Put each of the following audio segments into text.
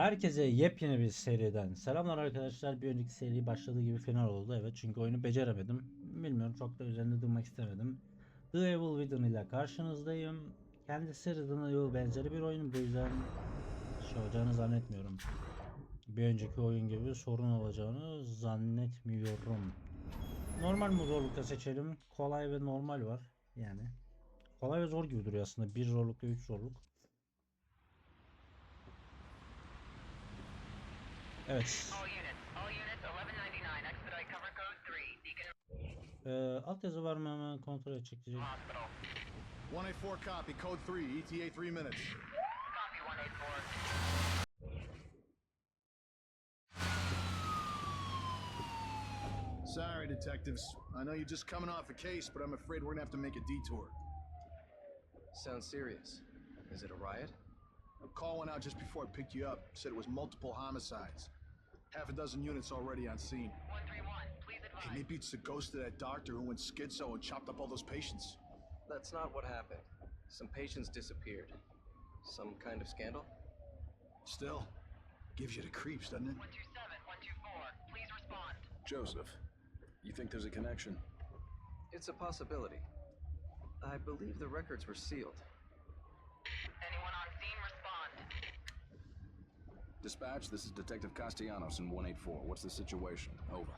Herkese yepyeni bir seriden selamlar arkadaşlar. Bir önceki seri başladığı gibi final oldu. Evet çünkü oyunu beceremedim. Bilmiyorum çok da üzerinde durmak istemedim. The Evil Within ile karşınızdayım. Kendisi Resident Evil benzeri bir oyun. Bu yüzden şey olacağını zannetmiyorum. Bir önceki oyun gibi sorun olacağını zannetmiyorum. Normal mi zorlukta seçelim? Kolay ve normal var. Yani. Kolay ve zor gibi duruyor aslında. Bir zorluk ve üç zorluk. Beacon Ee, alt yazı var mı hemen kontrol edecek diyecek. Hospital. 184 copy, code 3, ETA 3 minutes. Copy 184. Sorry, detectives. I know you're just coming off a case, but I'm afraid we're gonna have to make a detour. Sounds serious. Is it a riot? A call went out just before I picked you up. Said it was multiple homicides. Half a dozen units already on scene. 131, please Hey, advise. maybe it's the ghost of that doctor who went schizo and chopped up all those patients. That's not what happened. Some patients disappeared. Some kind of scandal? Still, gives you the creeps, doesn't it? 127, 124, please respond. Joseph, you think there's a connection? It's a possibility. I believe the records were sealed. Dispatch, this is Detective Castellanos in 184. What's the situation? Over. 184,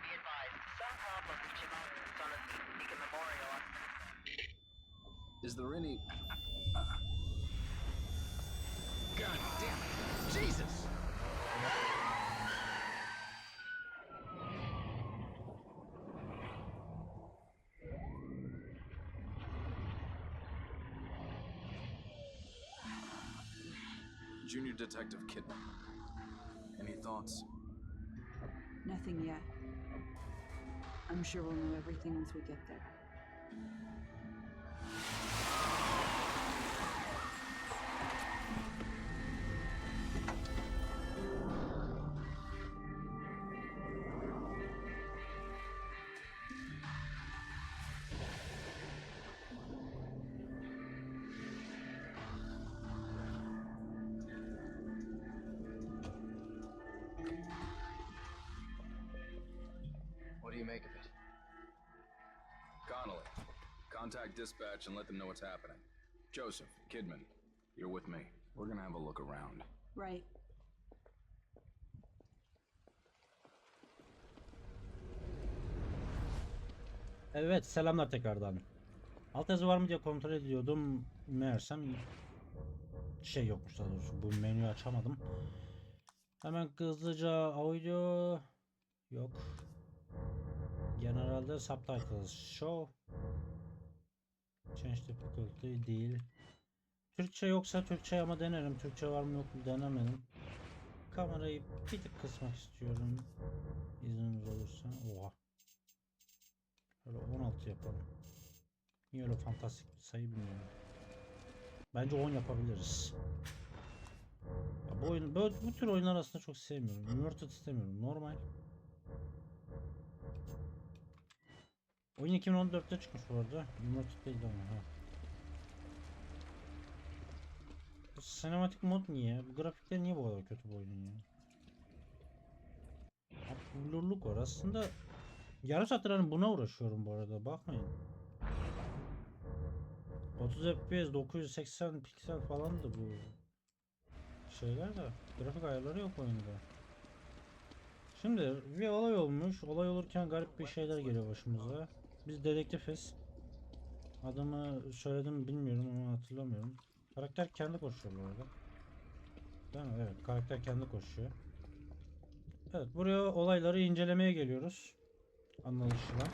be advised. Some problem reaching out on the of Beacon Memorial. Is there any. Uh, uh, God Detective Kidman. Any thoughts? Nothing yet. I'm sure we'll know everything once we get there. Contact dispatch and let them know what's happening. Joseph, Kidman, you're with me. We're gonna have a look around. Right. Evet selamlar tekrardan. Alt yazı var mı diye kontrol ediyordum. Meğersem şey yokmuş daha doğrusu. Bu menüyü açamadım. Hemen hızlıca audio yok. Genelde subtitles show. Change difficulty değil. Türkçe yoksa Türkçe ama denerim. Türkçe var mı yok mu denemedim. Kamerayı bir tık kısmak istiyorum. İzniniz olursa. Oha. Şöyle 16 yapalım. Niye öyle fantastik bir sayı bilmiyorum. Bence 10 yapabiliriz. Ya bu oyun, böyle, bu tür oyunlar aslında çok sevmiyorum. Inverted istemiyorum. Normal. Oyun 2014'te çıkmış bu arada. Inverted değil ama ha. Bu sinematik mod niye? Bu grafikler niye bu kadar kötü bu oyunun ya? Abi, blurluk var. Aslında Yarım saattir hani buna uğraşıyorum bu arada bakmayın. 30 FPS 980 piksel falan da bu şeyler de grafik ayarları yok oyunda. Şimdi bir olay olmuş. Olay olurken garip bir şeyler geliyor başımıza. Biz dedektifiz. Adımı söyledim bilmiyorum ama hatırlamıyorum. Karakter kendi koşuyor bu arada. Değil mi? Evet karakter kendi koşuyor. Evet buraya olayları incelemeye geliyoruz. Anlaşılan.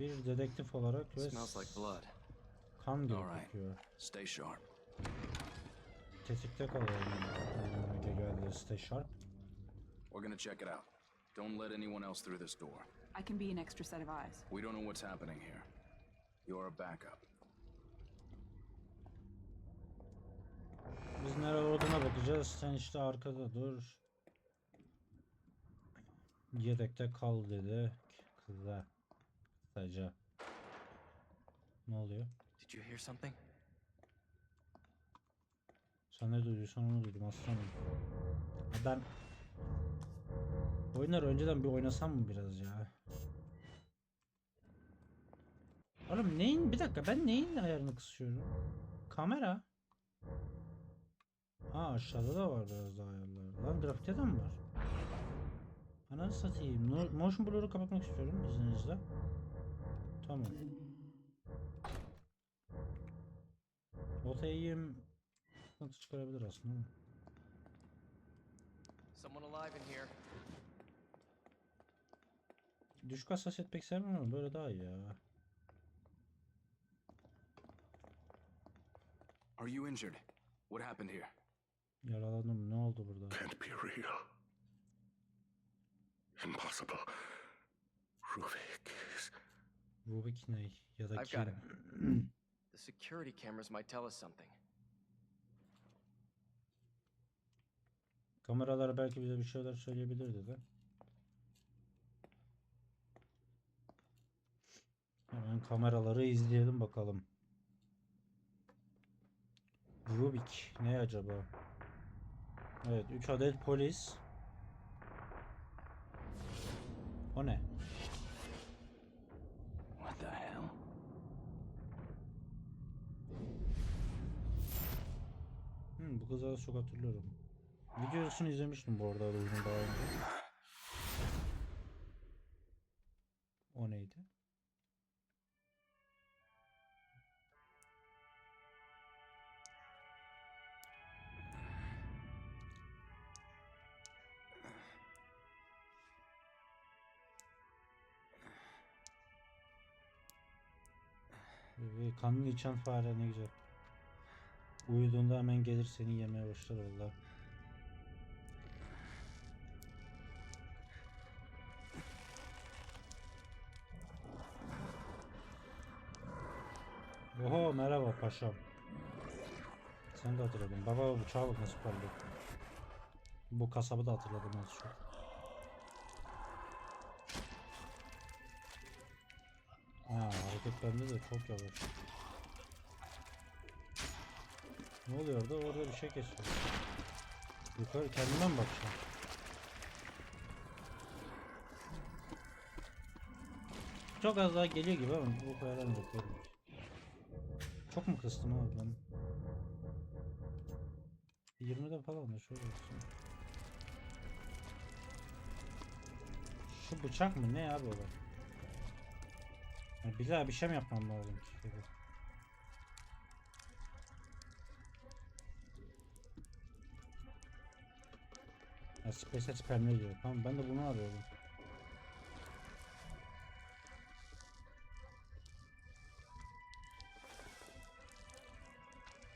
Bir dedektif olarak ve kan gibi kokuyor. Stay sharp. Tetikte. Anlamına geliyor Stay Sharp. We're gonna check it out. Don't let anyone else through this door. I can be an extra set of eyes. We don't know what's happening here. You're a backup. Biz nereye olduğuna bakacağız. Sen işte arkada dur. Yedekte kal dedi. Kıza. Kısaca. Ne oluyor? Did you hear something? Sen ne duyduysan onu duydum aslanım. Ben oyunları önceden bir oynasam mı biraz ya? Oğlum neyin bir dakika ben neyin ayarını kısıyorum? Kamera. Ha aşağıda da var biraz daha ayarlar. Lan grafikte de mi var? Ananı satayım. No- Motion blur'u kapatmak istiyorum izninizle. Tamam. Otayım sıkıntı çıkarabilir aslında. Someone alive in here. Düşük hassasiyet pek sevmem ama böyle daha iyi ya. Are you injured? What happened here? Yaralandım ne oldu burada? Can't be real. Impossible. Rubik is. Rubik ne ya da I've kim? got him. The security cameras might tell us something. Kameralar belki bize bir şeyler söyleyebilirdi de. Hemen kameraları izleyelim bakalım. Rubik ne acaba? Evet 3 adet polis. O ne? What the hell? Hmm, bu kızı çok hatırlıyorum. Videosunu izlemiştim bu arada daha önce. O neydi? Ee, kanını içen fare ne güzel. Uyuduğunda hemen gelir seni yemeye başlar valla. Oho merhaba paşam. Sen de hatırladın. Baba bıçağı bak nasıl parlıyor. Bu kasabı da hatırladım az çok. Ha hareket bende de çok yavaş. Ne oluyor orada? Orada bir şey kesiyor. Yukarı kendime mi bakacağım? Çok az daha geliyor gibi ama bu kadar bekliyorum. Çok mu kıstım abi ben? 20'de falan da şöyle olsun. Şu bıçak mı ne abi o bak? Yani bir daha bir şey mi yapmam lazım ki? Ha, Space Spam'le diyor. Tamam ben de bunu arıyorum.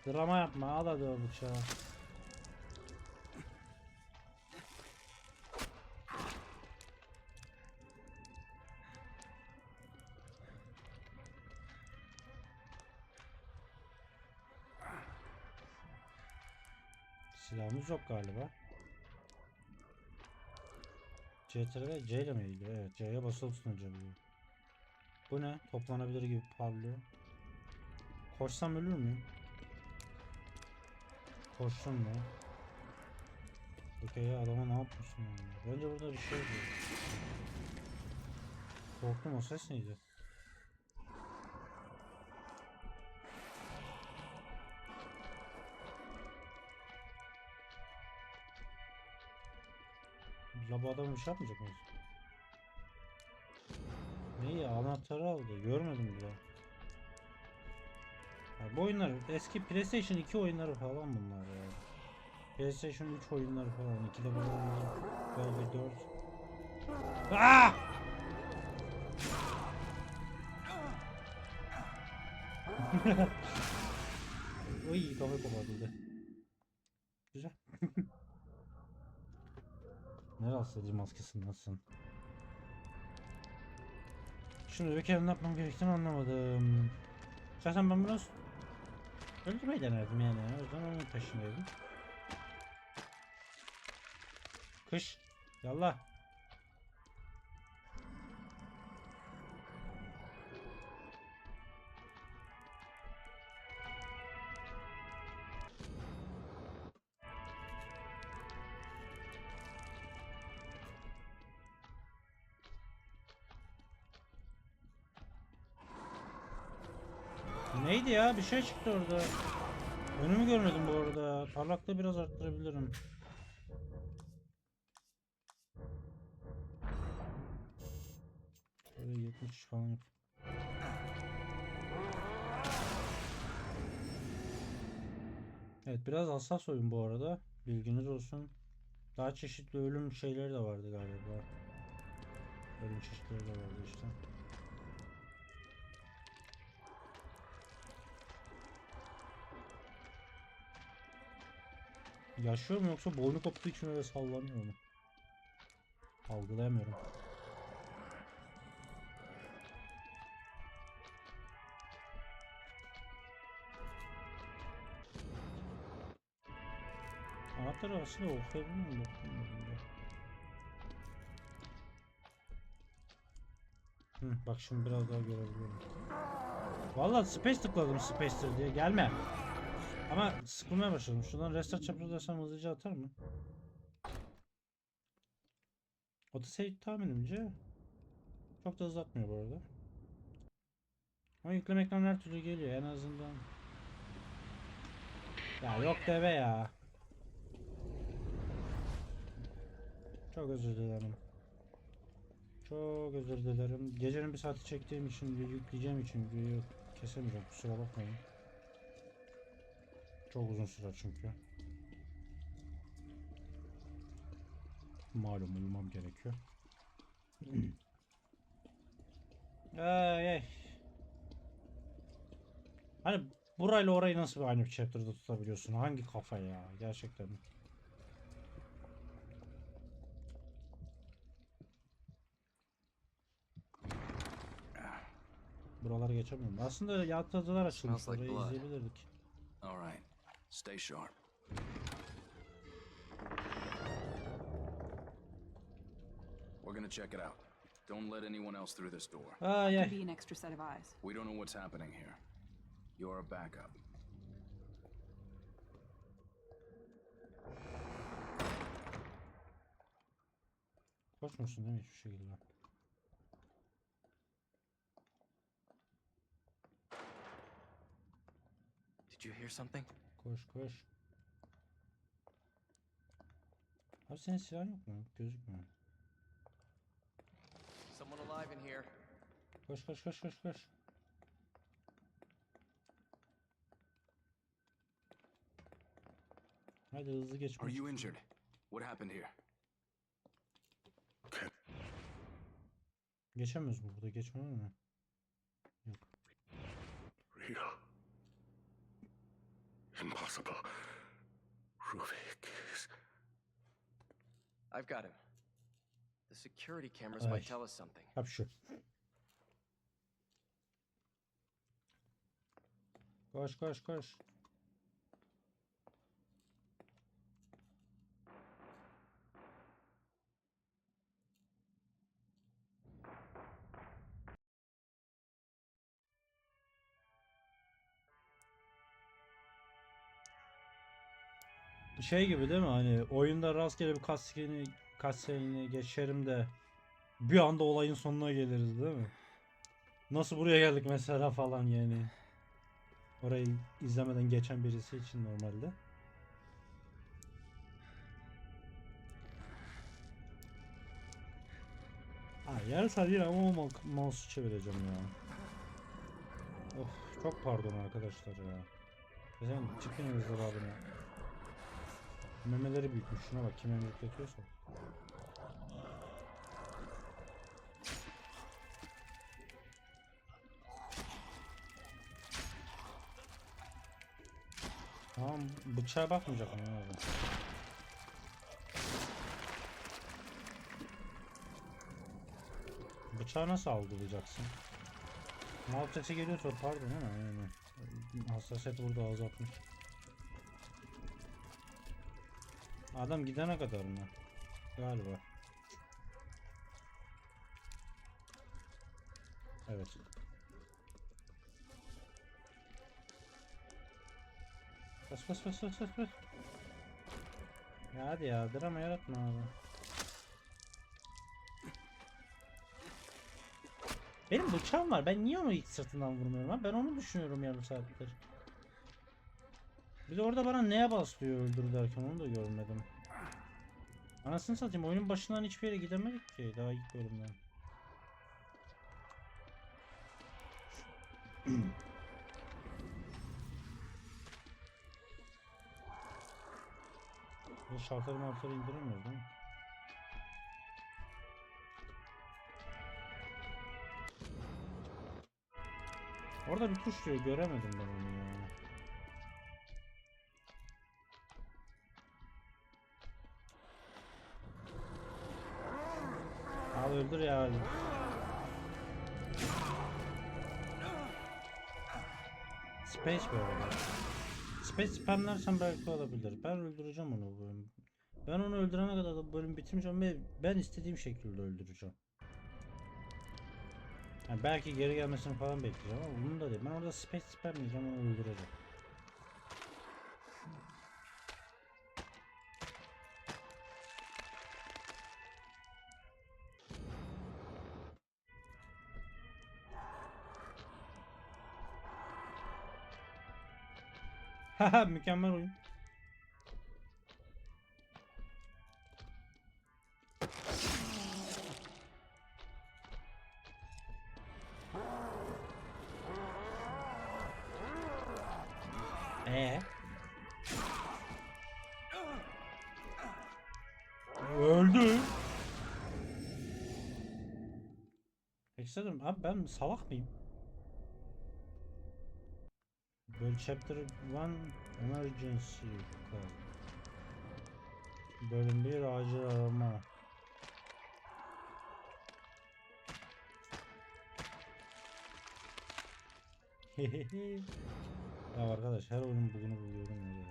Drama yapma al hadi o bıçağı. Yok galiba. CTRL C ile mi ilgili? Evet C'ye basılı tutunca bu. Bu ne? Toplanabilir gibi parlıyor. Koşsam ölür müyüm? Koştum mu? Okey adama ne yapmışsın? Bence burada bir şey oluyor. Korktum o ses neydi? Ya bu adam bir şey yapmayacak mıyız? Neyi anahtarı aldı görmedim bile. Ya bu oyunlar eski PlayStation 2 oyunları falan bunlar ya. PlayStation 3 oyunları falan 2'de falan böyle 4. Aa! Uy kafa kapatıldı. Güzel. ne rahatsız edici maskesi nasılsın? Şimdi bir kere ne yapmam gerektiğini anlamadım. Şahsen ben biraz öldürmeyi denerdim yani. O yüzden onun peşindeydim. Kış. Yallah. Neydi ya? Bir şey çıktı orada. Önümü görmedim bu arada. Parlaklığı biraz arttırabilirim. Şöyle 70 falan yap. Evet biraz hassas oyun bu arada. Bilginiz olsun. Daha çeşitli ölüm şeyleri de vardı galiba. Ölüm çeşitleri de vardı işte. Yaşıyor mu yoksa boynu koptuğu için öyle sallanıyor mu? Algılayamıyorum. Anahtar aslında okuyabilir miyim? Hı, bak şimdi biraz daha görebiliyorum. Vallahi space tıkladım space'tir diye gelme. Ama sıkılmaya başladım. Şuradan restart desem hızlıca atar mı? Autosave tahminimce çok da hızlı atmıyor bu arada. Ama yükleme ekranı her türlü geliyor en azından. Ya yok deve ya. Çok özür dilerim. Çok özür dilerim. Gecenin bir saati çektiğim için yükleyeceğim için videoyu kesemeyeceğim. Kusura bakmayın. Çok uzun sürer çünkü. Malum uyumam gerekiyor. ay ay. Hani burayla orayı nasıl aynı bir chapter'da tutabiliyorsun? Hangi kafa ya? Gerçekten. Buraları geçemiyorum. Aslında yatırdılar açılmış. Orayı izleyebilirdik. All right. Stay sharp. We're gonna check it out. Don't let anyone else through this door. Ah, Ay Could be an extra set of eyes. We don't know what's happening here. You're a backup. Koşmuyorsun değil mi hiçbir şekilde? Did you hear something? Koş koş. Abi senin silahın yok mu? Gözükmüyor. Someone alive in here. Koş koş koş koş koş. Hadi hızlı geç. Are you injured? What happened here? Geçemiyoruz mu burada? Geçmem mi? Yok. real. Impossible. Ruvik is I've got him. The security cameras Ay. might tell us something. Yap şu. Koş koş koş. Şey gibi değil mi hani oyunda rastgele bir cutscene'i cutscene'i geçerim de bir anda olayın sonuna geliriz değil mi? Nasıl buraya geldik mesela falan yani. Orayı izlemeden geçen birisi için normalde. Ha yarı saat değil ama o mo- mouse'u çevireceğim ya. Of çok pardon arkadaşlar ya. Sen çıkın ızdırabını. Memeleri büyütmüş şuna bak kim emrikletiyorsa. Tamam bıçağa bakmayacak mı? Bıçağı nasıl algılayacaksın? Mouse sesi geliyorsa pardon ama yani hassasiyeti burada azaltmış. Adam gidene kadar mı? Galiba. Evet. Bas bas bas bas bas bas. Ya hadi ya drama yaratma abi. Benim bıçağım var. Ben niye onu ilk sırtından vurmuyorum ha? Ben onu düşünüyorum yarım saattir. Bir de orada bana neye basıyor öldür derken onu da görmedim. Anasını satayım oyunun başından hiçbir yere gidemedik ki daha ilk bölümden. Bu şartları martları indiremiyoruz değil mi? Orada bir tuş diyor göremedim ben onu ya. Öldür ya. öldür. Space böyle. Space spamlersen belki olabilir. Ben öldüreceğim onu bu. Ben onu öldürene kadar da bölüm bitirmeyeceğim ve ben istediğim şekilde öldüreceğim. Yani belki geri gelmesini falan bekleyeceğim ama bunu da değil. Ben orada space spamleyeceğim onu öldüreceğim. Haha mükemmel oyun. Ee? Öldü. Ekstradım abi ben salak mıyım? Böyle chapter 1 emergency call. Bölüm 1 acil arama. ya arkadaş her oyunun bugünü buluyorum ya.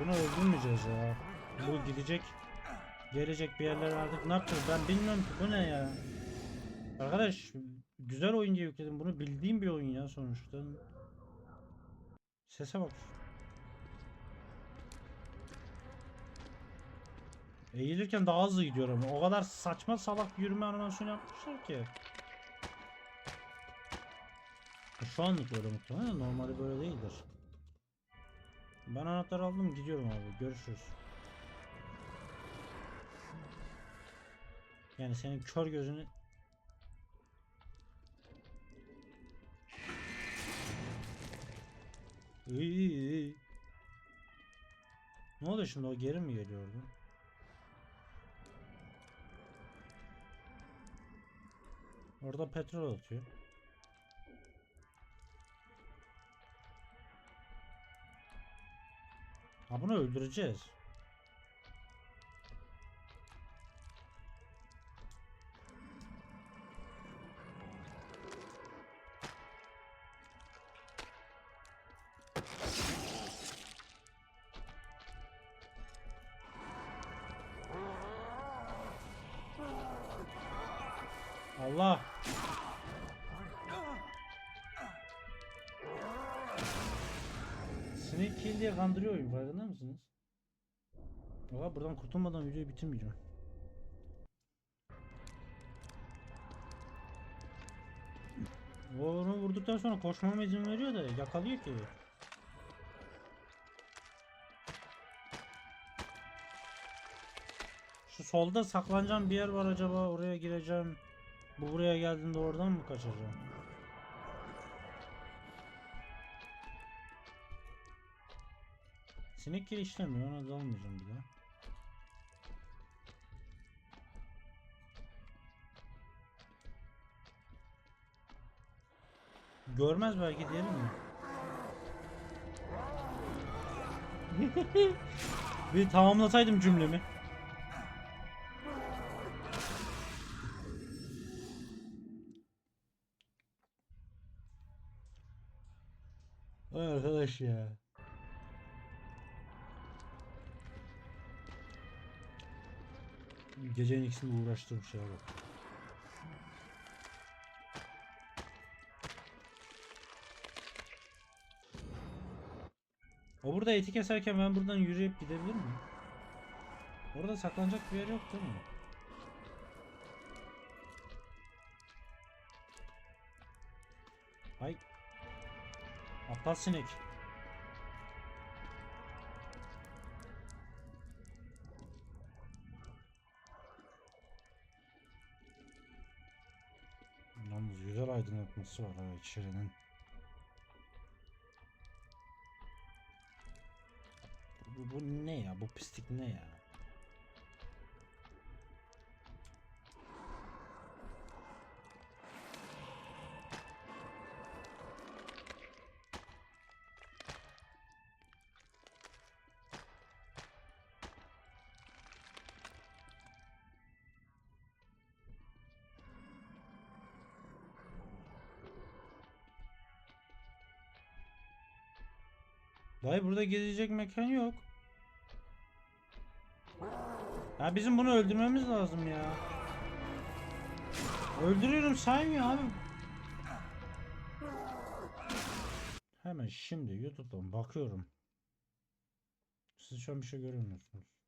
Bunu öldürmeyeceğiz ya. Bu gidecek. Gelecek bir yerlere artık ne yapacağız ben bilmiyorum ki bu ne ya. Arkadaş güzel oyun diye yükledim bunu bildiğim bir oyun ya sonuçta. Sese bak. Eğilirken daha hızlı gidiyorum. O kadar saçma salak yürüme animasyonu yapmışlar ki. Şu anlık öyle muhtemelen normali böyle değildir. Ben anahtarı aldım gidiyorum abi. Görüşürüz. Yani senin kör gözünü iyi. Ne oluyor şimdi o geri mi geliyordu? Orada petrol atıyor. Ha bunu öldüreceğiz. Allah. Snake kill diye kandırıyor oyun farkında mısınız? Valla buradan kurtulmadan videoyu bitirmeyeceğim. Onu vurduktan sonra koşmama izin veriyor da yakalıyor ki. Şu solda saklanacağım bir yer var acaba oraya gireceğim. Bu buraya geldiğinde oradan mı kaçacağım? Sinek kili işlemiyor ona da almayacağım bir daha. Görmez belki diyelim mi? bir tamamlasaydım cümlemi. Arkadaş ya. Gecenin ikisini uğraştırmış şey ya bak. O burada eti keserken ben buradan yürüyüp gidebilir miyim? Orada saklanacak bir yer yok değil mi? Ay. Aptal sinek. Güzel aydınlatması var ha içerinin. Bu, bu ne ya? Bu pislik ne ya? Dayı burada gezecek mekan yok. Ya bizim bunu öldürmemiz lazım ya. Öldürüyorum saymıyor abi. Hemen şimdi YouTube'dan bakıyorum. Siz şu an bir şey görmüyorsunuz.